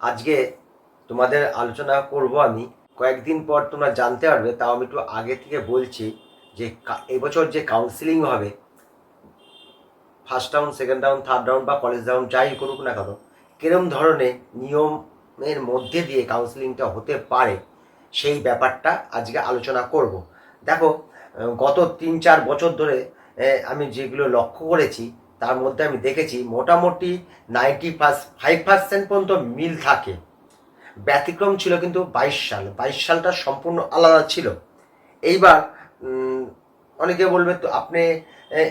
আজকে তোমাদের আলোচনা করব আমি। কয়েকদিন পর তোমরা জানতে পারবে, তাও আমি একটু আগে থেকে বলছি যে এবছর যে কাউন্সিলিং হবে first round second round third round বা কলেজ রাউন্ড যাই করুক না কেন, কিরম ধরনের নিয়মের মধ্যে দিয়ে কাউন্সিলিংটা হতে পারে, সেই ব্যাপারটা আজকে আলোচনা করব। দেখো, গত তিন চার বছর ধরে আমি যেগুলো লক্ষ্য করেছি তার মধ্যে আমি দেখেছি মোটামুটি নাইনটি ফাইভ পার্সেন্ট পর্যন্ত মিল থাকে। ব্যতিক্রম ছিল কিন্তু বাইশ সাল। বাইশ সালটা সম্পূর্ণ আলাদা ছিল। এইবার অনেকে বলবে, তো আপনি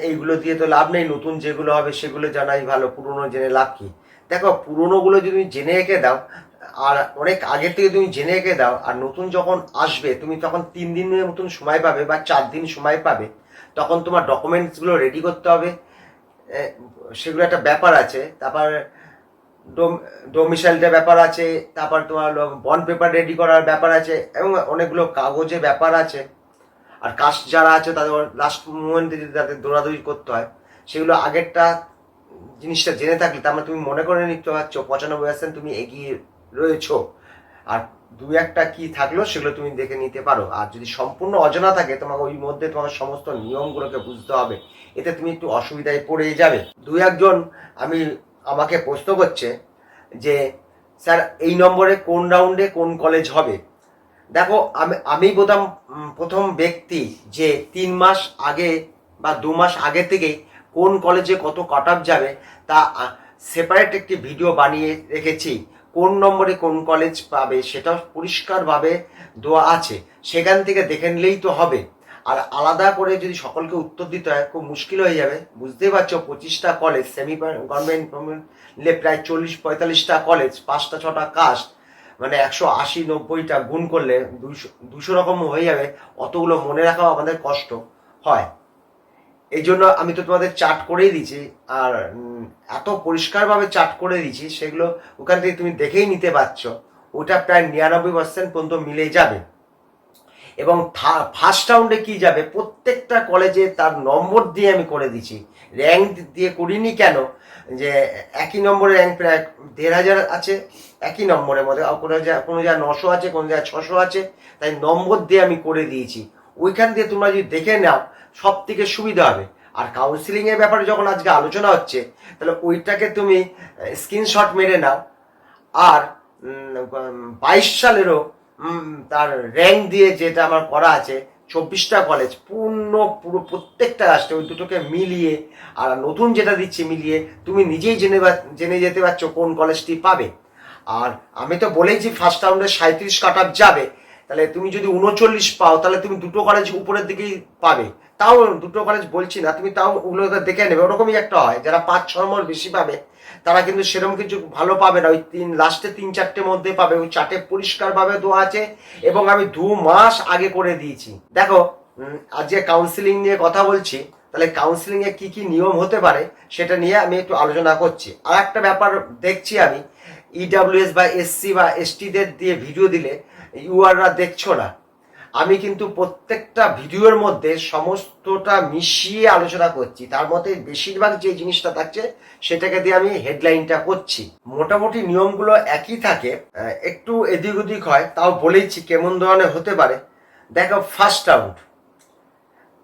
এইগুলো দিয়ে তো লাভ নেই, নতুন যেগুলো হবে সেগুলো জানাই ভালো, পুরনো জেনে লাভ কি? দেখো, পুরনোগুলো যদি তুমি জেনে রেখে দাও, আর অনেক আগে থেকে তুমি জেনে রেখে দাও, আর নতুন যখন আসবে, তুমি তখন তিন দিনের মতন সময় পাবে বা চার দিন সময় পাবে, তখন তোমার ডকুমেন্টসগুলো রেডি করতে হবে। সেগুলো একটা ব্যাপার আছে। তারপর ডোমিসাইলটা ব্যাপার আছে। তারপর তোমার বন্ড পেপার রেডি করার ব্যাপার আছে এবং অনেকগুলো কাগজে ব্যাপার আছে। আর কাস্ট যারা আছে তাদের লাস্ট মুমেন্টে যদি তাদের দৌড়াদৌড়ি করতে হয়, সেগুলো আগেরটা জিনিসটা জেনে থাকলে তার মানে তুমি মনে করে নিতে পারছ পঁচানব্বই পার্সেন্ট তুমি এগিয়ে রয়েছো। আর দু একটা কি থাকল সেগুলো তুমি দেখে নিতে পারো। আর যদি সম্পূর্ণ অজানা থাকে, তোমাকে ওই মধ্যে তোমাকে সমস্ত নিয়মগুলোকে বুঝতে হবে। এতে তুমি একটু অসুবিধায় পড়ে যাবে। দু একজন, আমি, আমাকে প্রশ্ন করছে যে, স্যার, এই নম্বরে কোন রাউন্ডে কোন কলেজ হবে? দেখো, আমি আমি বোধহয় প্রথম ব্যক্তি যে তিন মাস আগে বা দু মাস আগে থেকেই কোন কলেজে কত কাট যাবে তা সেপারেট একটি ভিডিও বানিয়ে রেখেছি। কোন নম্বরে কোন কলেজ পাবে সেটা পরিষ্কারভাবে দেওয়া আছে। সেখান থেকে দেখে নিলেই তো হবে। আর আলাদা করে যদি সকলকে উত্তর দিতে হয়, খুব মুশকিল হয়ে যাবে। বুঝতেই পারছ, পঁচিশটা কলেজ সেমি গভর্নমেন্ট নিলে প্রায় চল্লিশ, পঁয়তাল্লিশটা কলেজ পাঁচটা, ছটা কাস্ট মানে একশো আশি, নব্বইটা গুণ করলে দুশো দুশো রকম হয়ে যাবে। অতগুলো মনে রাখাও আমাদের কষ্ট। হয়। এই জন্য আমি তো তোমাদের চার্ট করেই দিয়েছি। আর এত পরিষ্কারভাবে চার্ট করে দিয়েছি, সেগুলো ওখান থেকে তুমি দেখেই নিতে পারছ। ওটা প্রায় নিরানব্বই পার্সেন্ট পর্যন্ত মিলে যাবে। এবং ফার্স্ট রাউন্ডে কি যাবে? প্রত্যেকটা কলেজে তার নম্বর দিয়ে আমি করে দিচ্ছি র্যাঙ্ক দিয়ে করিনি কেন? যে একই নম্বরে র্যাঙ্ক প্রায় দেড় হাজার আছে, একই নম্বরের মধ্যে। কোনো জায়গায় কোনো জায়গায় নশো আছে, কোনো জায়গায় ছশো আছে, তাই নম্বর দিয়ে আমি করে দিয়েছি। ওইখান দিয়ে তোমরা যদি দেখে নাও সব থেকে সুবিধা হবে। আর কাউন্সিলিং এর ব্যাপারে যখন আজকে আলোচনা হচ্ছে, তাহলে ওইটাকে তুমি স্ক্রিনশট মেরে নাও। আর বাইশ সালেরও তার র্যাঙ্ক দিয়ে যেটা আমার করা আছে, চব্বিশটা কলেজ পূর্ণ, পুরো প্রত্যেকটা আসছে ওই দুটোকে মিলিয়ে, আর নতুন যেটা দিচ্ছি মিলিয়ে, তুমি নিজেই জেনে জেনে যেতে পারছ কোন কলেজটি পাবে। আর আমি তো বলেইছি ফার্স্ট রাউন্ডে সাঁত্রিশ কাট যাবে। তাহলে তুমি যদি উনচল্লিশ পাও, তাহলে তুমি দুটো কলেজ উপরের দিকেই পাবে। তাও দুটো কলেজ বলছি না, তুমি তাও ওগুলো দেখে নেবে। ওরকমই একটা হয়, যারা পাঁচ, ছ নম্বর বেশি পাবে, তারা কিন্তু সেরকম কিছু ভালো পাবে না। ওই তিন লাস্টে তিন, চারটে মধ্যে পাবে। ওই চারটে পরিষ্কারভাবে দেওয়া আছে এবং আমি দু মাস আগে করে দিয়েছি। দেখো আজকে কাউন্সিলিং নিয়ে কথা বলছি। তাহলে কাউন্সিলিং এ কি কি নিয়ম হতে পারে সেটা নিয়ে আমি একটু আলোচনা করছি। আর একটা ব্যাপার দেখছি আমি ইডাব্লিউএস বা এসসি বা এসটিদের দিয়ে ভিডিও দিলে ইউআররা দেখছ না। আমি কিন্তু প্রত্যেকটা ভিডিওর মধ্যে সমস্তটা মিশিয়ে আলোচনা করছি। তার মধ্যে বেশিরভাগ যে জিনিসটা থাকছে সেটাকে দিয়ে আমি হেডলাইনটা করছি। মোটামুটি নিয়মগুলো একই থাকে একটু এদিক ওদিক হয়, তাও বলেইছি কেমন ধরনের হতে পারে। দেখো ফার্স্ট রাউন্ড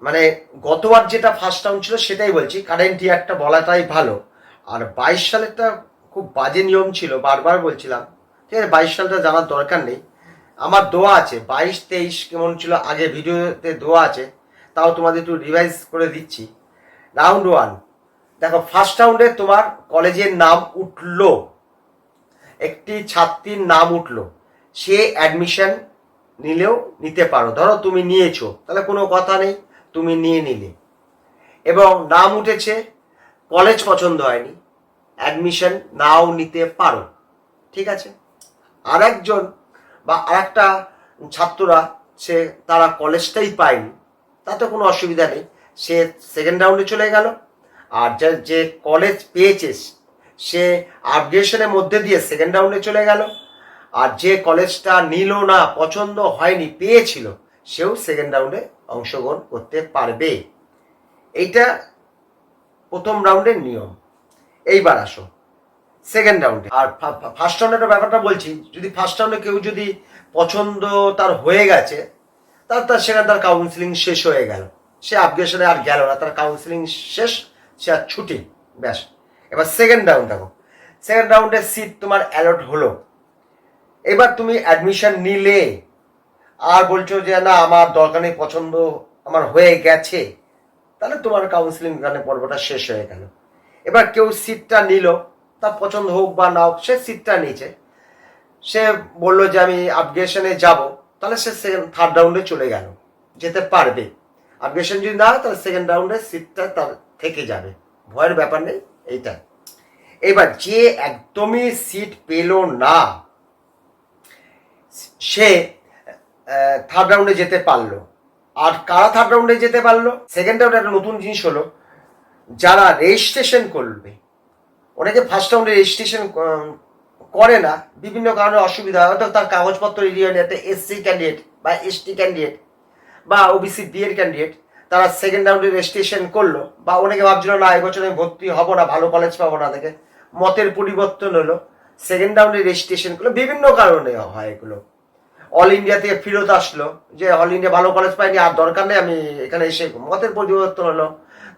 মানে গতবার যেটা ফার্স্ট রাউন্ড ছিল সেটাই বলছি। কারেন্ট ইয়ারটা বলাটাই ভালো। আর বাইশ সালেরটা খুব বাজে নিয়ম ছিল, বারবার বলছিলাম। ঠিক আছে, বাইশ সালটা জানার দরকার নেই। আমার দোয়া আছে, বাইশ, তেইশ কেমন ছিল আগে ভিডিওতে দোয়া আছে, তাও তোমাদের একটু রিভাইজ করে দিচ্ছি। রাউন্ড ওয়ান দেখো ফার্স্ট রাউন্ডে তোমার কলেজের নাম উঠল। একটি ছাত্রীর নাম উঠল। সে অ্যাডমিশন নিলেও নিতে পারো। ধরো তুমি নিয়েছো, তাহলে কোনো কথা নেই। তুমি নিয়ে নিলে। এবং নাম উঠেছে, কলেজ পছন্দ হয়নি অ্যাডমিশন নাও নিতে পারো। ঠিক আছে? আর একজন বা আরেকটা ছাত্ররা, সে তারা কলেজটাই পায়নি, তাতে কোনো অসুবিধা নেই। সে সেকেন্ড রাউন্ডে চলে গেল, আর যে কলেজ পেয়েছে, সে আপগ্রেশনের মধ্যে দিয়ে সেকেন্ড রাউন্ডে চলে গেল। আর যে কলেজটা নিল না, পছন্দ হয়নি, পেয়েছিল সেও সেকেন্ড রাউন্ডে অংশগ্রহণ করতে পারবে। এইটা প্রথম রাউন্ডের নিয়ম। এইবার আসো। সেকেন্ড রাউন্ডে আর ফার্স্ট রাউন্ডের ব্যাপারটা বলছি, যদি ফার্স্ট রাউন্ডে কেউ যদি পছন্দ তার হয়ে গেছে, তার তার সেখানে তার কাউন্সিলিং শেষ হয়ে গেল। সে আপগ্রেশনে আর গেল না, তার কাউন্সিলিং শেষ, সে আর ছুটি। ব্যাস। এবার সেকেন্ড রাউন্ড দেখো। সেকেন্ড রাউন্ডে সিট তোমার অ্যালট হলো। এবার তুমি অ্যাডমিশন নিলে। আর বলছো যে, না, আমার দরকার নেই, পছন্দ আমার হয়ে গেছে। তাহলে তোমার কাউন্সিলিং গানে পর্বটা শেষ হয়ে গেল। এবার কেউ সিটটা নিল তার পছন্দ হোক বা না হোক, সে সিটটা নিয়েছে। সে বলল যে, আমি আপগ্রেশনে যাব। তাহলে সে সেকেন্ড থার্ড রাউন্ডে চলে গেল, যেতে পারবে। আপগ্রেশন যদি না হয়, তাহলে সেকেন্ড রাউন্ডে সিটটা তার থেকে যাবে। ভয়ের ব্যাপার নেই, এইটা। এবার যে একদমই সিট পেল না, সে থার্ড রাউন্ডে যেতে পারল। আর কারা থার্ড রাউন্ডে যেতে পারল? সেকেন্ড রাউন্ডে একটা নতুন জিনিস হলো, যারা রেজিস্ট্রেশন করবে, অনেকে ফার্স্ট রাউন্ডে রেজিস্ট্রেশন করে না, বিভিন্ন কারণে অসুবিধা হয়। হয়তো তার কাগজপত্র হয়নি একটা এসসি ক্যান্ডিডেট বা এসটি ক্যান্ডিডেট বা ওবিসি বি এর ক্যান্ডিডেট তারা সেকেন্ড রাউন্ডে রেজিস্ট্রেশন করল, বা অনেকে ভাবছিল, না, এবছর আমি ভর্তি হব না, ভালো কলেজ পাবো না। দেখে মতের পরিবর্তন হলো। সেকেন্ড রাউন্ডে রেজিস্ট্রেশন করল। বিভিন্ন কারণে হয় এগুলো। অল ইন্ডিয়া থেকে ফেরত আসলো। যে অল ইন্ডিয়া ভালো কলেজ পাইনি আর দরকার নেই, আমি এখানে এসে মতের পরিবর্তন হলো।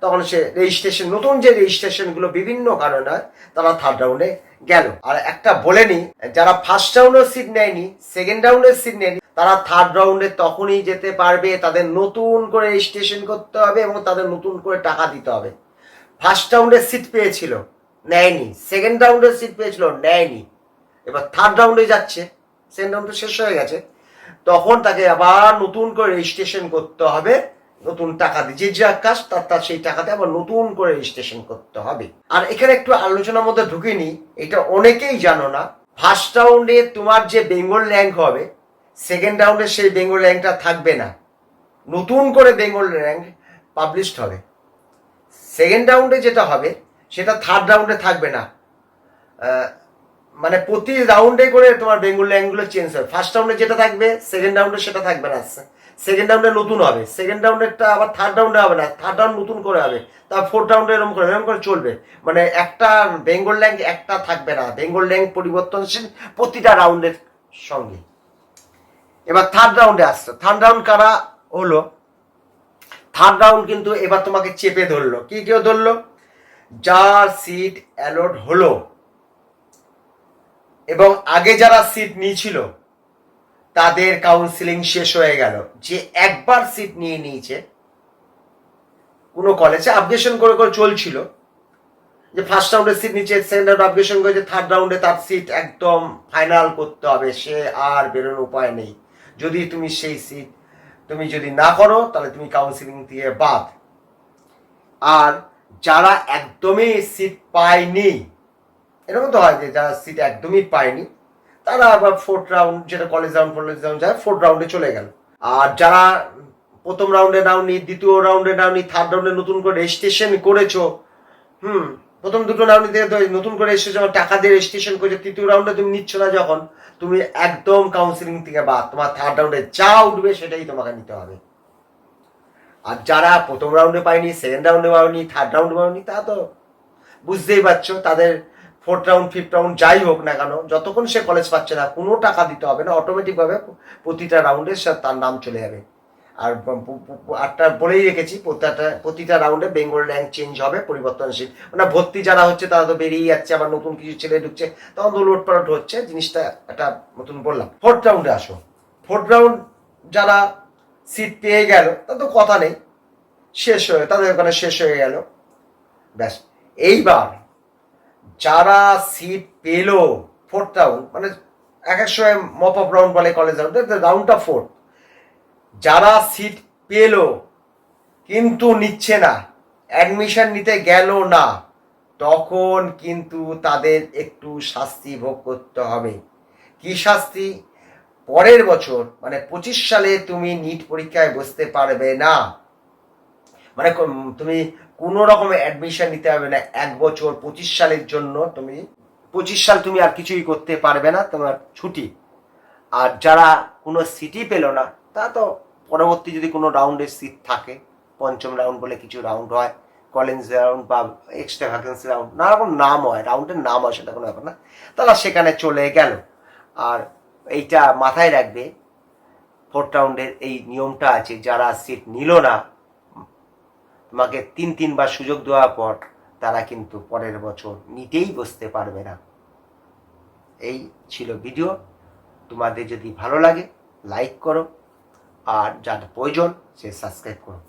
তখন সে রেজিস্ট্রেশন নতুন যে রেজিস্ট্রেশনগুলো বিভিন্ন কারণে তারা থার্ড রাউন্ডে গেল। আর একটা বলে নি, যারা ফার্স্ট রাউন্ডের সিট নেয়নি সেকেন্ড রাউন্ডের সিট নেয়নি, তারা থার্ড রাউন্ডে তখনই যেতে পারবে, তাদের নতুন করে রেজিস্ট্রেশন করতে হবে এবং তাদের নতুন করে টাকা দিতে হবে। ফার্স্ট রাউন্ডের সিট পেয়েছিল, নেয়নি। সেকেন্ড রাউন্ডের সিট পেয়েছিল, নেয়নি। এবার থার্ড রাউন্ডে যাচ্ছে। সেকেন্ড রাউন্ড শেষ হয়ে গেছে। তখন তাকে আবার নতুন করে রেজিস্ট্রেশন করতে হবে, নতুন টাকা দিয়ে। যে যা কাজ, তার তার সেই টাকাতে আবার নতুন করে রেজিস্ট্রেশন করতে হবে। আর এখানে একটু আলোচনার মধ্যে ঢুকিনি এটা অনেকেই জানো না। ফার্স্ট রাউন্ডে তোমার যে বেঙ্গল র্যাঙ্ক হবে সেকেন্ড রাউন্ডে সেই বেঙ্গল র্যাঙ্কটা থাকবে না। নতুন করে বেঙ্গল র্যাঙ্ক পাবলিশড হবে। সেকেন্ড রাউন্ডে যেটা হবে, সেটা থার্ড রাউন্ডে থাকবে না। মানে প্রতি রাউন্ডে করে তোমার বেঙ্গল র্যাঙ্কগুলো চেঞ্জ হবে। ফার্স্ট রাউন্ডে যেটা থাকবে সেকেন্ড রাউন্ডে সেটা থাকবে না সেকেন্ড রাউন্ডে নতুন হবে। সেকেন্ড রাউন্ডেরটা আবার থার্ড রাউন্ডে হবে না। থার্ড রাউন্ড নতুন করে হবে। তার ফোর্থ রাউন্ডে এরকম করে এরকম করে চলবে। মানে একটা বেঙ্গল র্যাঙ্ক একটা থাকবে না। বেঙ্গল র্যাঙ্ক পরিবর্তনশীল প্রতিটা রাউন্ডের সঙ্গে। এবার থার্ড রাউন্ডে আসছে। থার্ড রাউন্ড কারা হলো? থার্ড রাউন্ড কিন্তু এবার তোমাকে চেপে ধরলো। কি কেউ ধরলো? যার সিট অ্যালট হলো। এবং আগে যারা সিট নিয়েছিল, তাদের কাউন্সিলিং শেষ হয়ে গেল। যে একবার সিট নিয়ে নিয়েছে, কোনো কলেজে আপগ্রেশন করে করে চলছিল। যে ফার্স্ট রাউন্ডে সিট নিচে সেকেন্ড রাউন্ড আপগ্রেশন করেছে থার্ড রাউন্ডে তার সিট একদম ফাইনাল করতে হবে, সে আর বেরোনোর উপায় নেই। যদি তুমি সেই সিট তুমি যদি না করো, তাহলে তুমি কাউন্সিলিং দিয়ে বাদ। আর যারা একদমই সিট পায়নি এরকম তো হয় যে যারা সিট একদমই পায়নি, তারা আবার ফোর্থ রাউন্ড যেটা কলেজ রাউন্ড কলেজ রাউন্ড যায় ফোর্থ রাউন্ডে চলে গেল। আর যারা প্রথম রাউন্ডে নাওনি, দ্বিতীয় রাউন্ডে নাওনি থার্ড রাউন্ডে নতুন করে রেজিস্ট্রেশন করেছ, হুম, প্রথম দুটো রাউন্ডে দিয়ে তো নতুন করে রেজিস্ট্রেশন টাকা দিয়ে রেজিস্ট্রেশন করেছ, তৃতীয় রাউন্ডে তুমি নিচ্ছ না যখন, তুমি একদম কাউন্সিলিং থেকে বাদ, তোমার থার্ড রাউন্ডে যা উঠবে সেটাই তোমাকে নিতে হবে। আর যারা প্রথম রাউন্ডে পায়নি সেকেন্ড রাউন্ডে পাওনি থার্ড রাউন্ডে পাওনি, তা তো বুঝতেই পারছ, তাদের ফোর্থ রাউন্ড ফিফথ রাউন্ড যাই হোক না কেন, যতক্ষণ সে কলেজ পাচ্ছে না, কোনো টাকা দিতে হবে না অটোমেটিকভাবে প্রতিটা রাউন্ডে সে তার নাম চলে যাবে। আর আটটা বলেই রেখেছি, প্রতিটা প্রতিটা রাউন্ডে বেঙ্গল র্যাঙ্ক চেঞ্জ হবে, পরিবর্তনশীল। মানে ভর্তি যারা হচ্ছে, তারা তো বেরিয়ে যাচ্ছে, আবার নতুন কিছু ছেলে ঢুকছে তখন তো লোট পালট হচ্ছে, জিনিসটা একটা নতুন বললাম। ফোর্থ রাউন্ডে আসো। ফোর্থ রাউন্ড যারা সিট পেয়ে গেল তা তো কথা নেই, শেষ হয়ে, তাদের ওখানে শেষ হয়ে গেল। ব্যাস, এইবার যারা সিট পেল ফোর্থ রাউন্ড মানে এক এক সময় মপ আপ রাউন্ড বলে কলেজ রাউন্ড রাউন্ডটা ফোর্থ যারা সিট পেল, কিন্তু নিচ্ছে না অ্যাডমিশন নিতে গেল না, তখন কিন্তু তাদের একটু শাস্তি ভোগ করতে হবে। কি শাস্তি? পরের বছর মানে পঁচিশ সালে তুমি নিট পরীক্ষায় বসতে পারবে না। মানে তুমি কোনো রকমের অ্যাডমিশন নিতে হবে না এক বছর, পঁচিশ সালের জন্য তুমি, পঁচিশ সাল তুমি আর কিছুই করতে পারবে না, তোমার ছুটি। আর যারা কোনো সিটি পেল না, তা তো পরবর্তী যদি কোনো রাউন্ডের সিট থাকে, পঞ্চম রাউন্ড বলে কিছু রাউন্ড হয় কলেন্স রাউন্ড বা এক্সট্রা ভ্যাকেন্সি রাউন্ড নানা রকম নাম হয় রাউন্ডের নাম হয় সেটা কোনো ব্যাপার না, তারা সেখানে চলে গেল। আর এইটা মাথায় রাখবে ফোর্থ রাউন্ডের এই নিয়মটা আছে, যারা সিট নিল না তোমাকে তিন তিনবার সুযোগ দেওয়ার পর তারা কিন্তু পরের বছর নিতেই বসতে পারবে না। এই ছিল ভিডিও। তোমাদের যদি ভালো লাগে লাইক করো। আর যার প্রয়োজন, সে সাবস্ক্রাইব করো।